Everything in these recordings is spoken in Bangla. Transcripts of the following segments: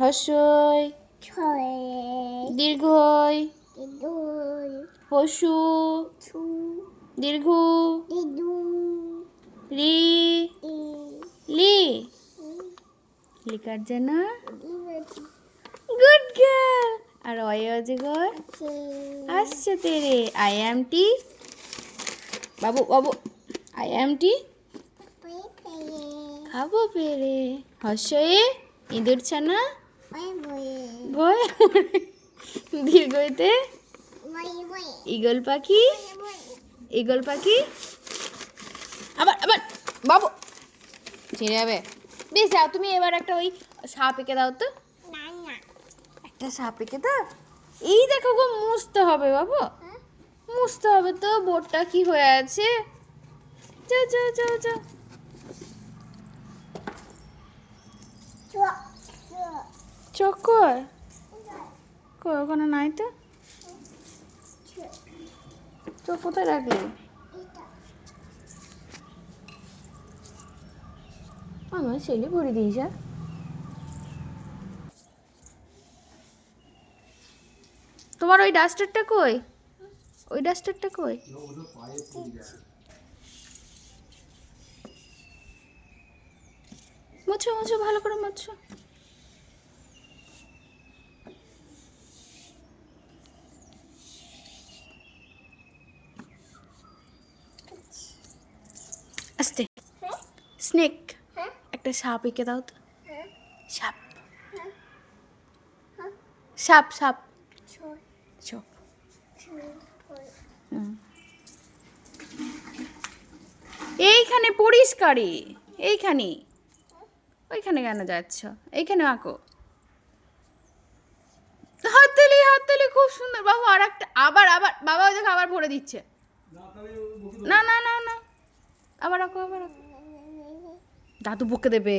ছয় দীর্ঘই। ছু দীর্ঘ। রি। লি। লিকার যেন? Good girl. আর অয় অজগর আসছে তেরে। আই এম টি। বাবু বাবু আই এম টি। খাব পেরে। হর্ষয়ে ইঁদুর ছানা? ভয় দীর্ঘইতে? ইগল পাখি? ইগল পাখি? আবার আবার বাবু। ছিঁড়ে যাবে। বেশ যাও তুমি এবার একটা ওই সাপ এঁকে দাও তো। একটা সাপ এঁকে দাও। এই দেখো গো মুছতে হবে বাবু। মুছতে হবে তো বোর্ডটা কি হয়ে আছে? যাও যাও যাও যাও। চোখ কই কই ওখানে নাই তো? চোখ কোথায় রাখলি? আমার ছেলে ভরে দিয়েছ। তোমার ওই ডাস্টারটা কই? ওই ডাস্টারটা কই? মুছো মুছো, ভালো করে মুছো। স্নেক একটা সাপ এঁকে দাও তো। সাপ। সাপ সাপ। চোখ হুম। এইখানে পরিষ্কারই। এইখানে। ওইখানে কেন যাচ্ছ? এইখানে আঁকো। হাততালি হাততালি খুব সুন্দর। বাবু আর একটা আবার আবার বাবা ওই দেখো আবার ভরে দিচ্ছে। না না না না। আবার আঁকো আবার আঁকো। দাদু বকে দেবে।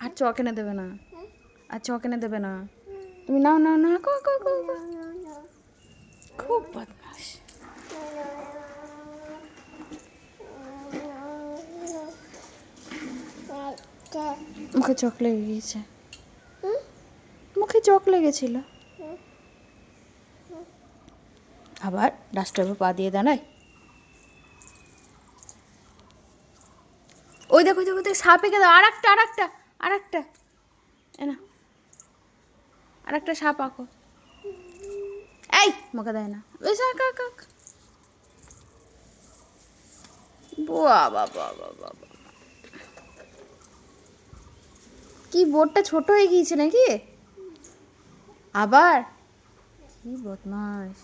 আর চক এনে দেবে না। আর চক এনে দেবে না। তুমি নাও নাও না আঁকো আঁকো আঁকো। খুব বদমাস মুখে চক লেগে গিয়েছে। মুখে চক লেগেছিল। আবার ডাস্টারে পা দিয়ে দাঁড়ায়। ওই দেখো ওই দেখো ওই দেখো, সাপ দাও আর একটা আর একটা আর একটা না আর একটা সাপ আঁকো। এই মোকে দেয় না। বেশ আঁক আঁক আঁক। বাবা বাবা বাবা কি বোর্ডটা ছোট হয়ে গিয়েছে নাকি? আবার? কি বদমাস